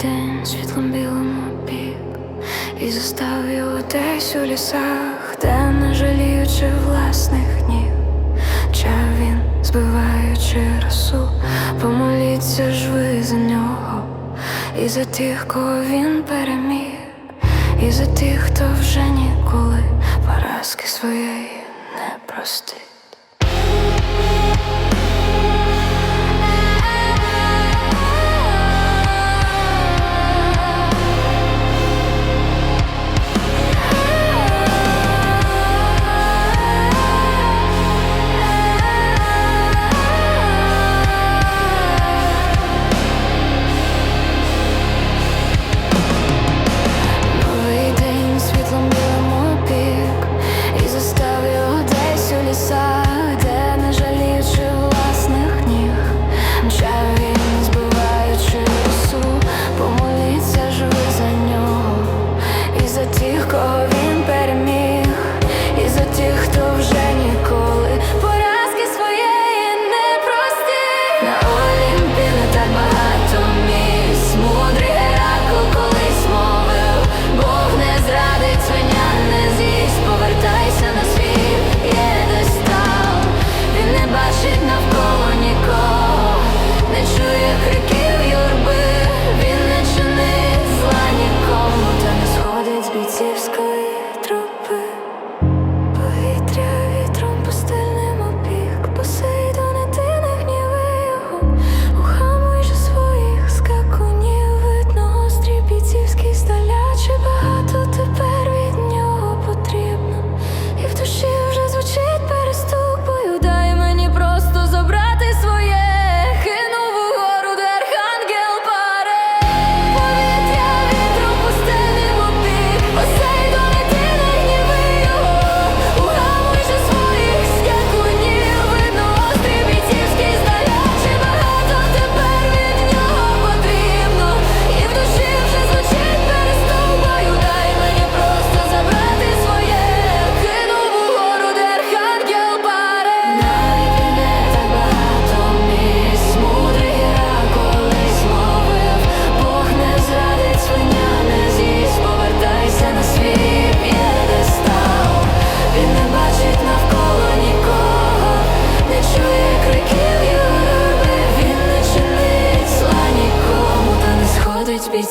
день світлом білому бік І застав його десь у лісах, де не жаліючи власних ніг, Чав він, збиваючи росу, помоліться ж ви за нього, і за тих, кого він переміг, і за тих, хто вже ніколи поразки своєї не простить.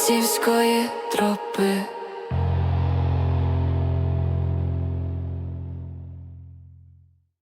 Косівської тропи.